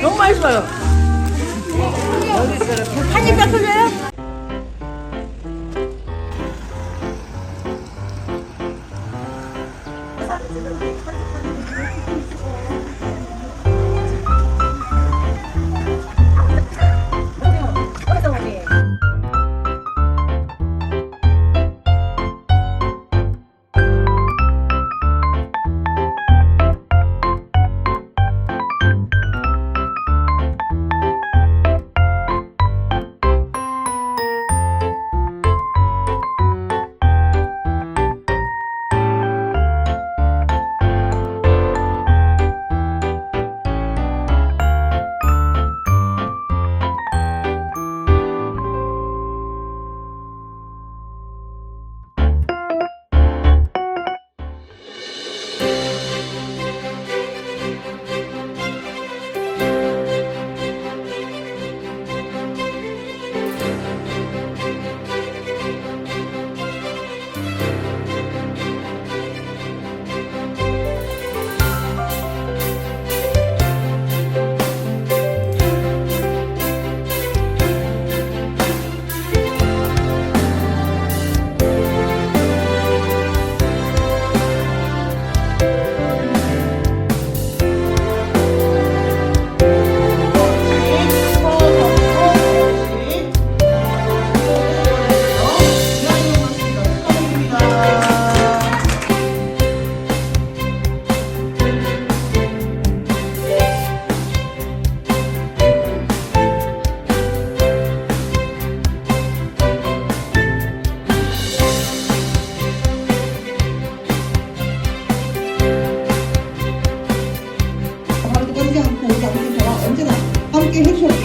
너무 맛있어요. 한입 다 틀려요?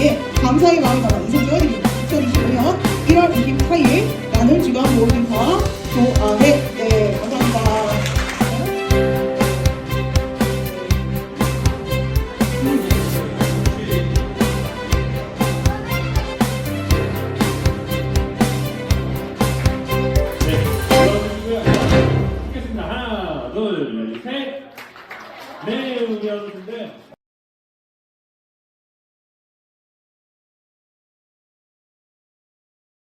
함께 해주셨기에 감사의 마음을 담아 찍어드립니다. 2025년 1월 24일 나는 지금 모임과 조아네 네 감사합니다. 네, 우리 여러분들.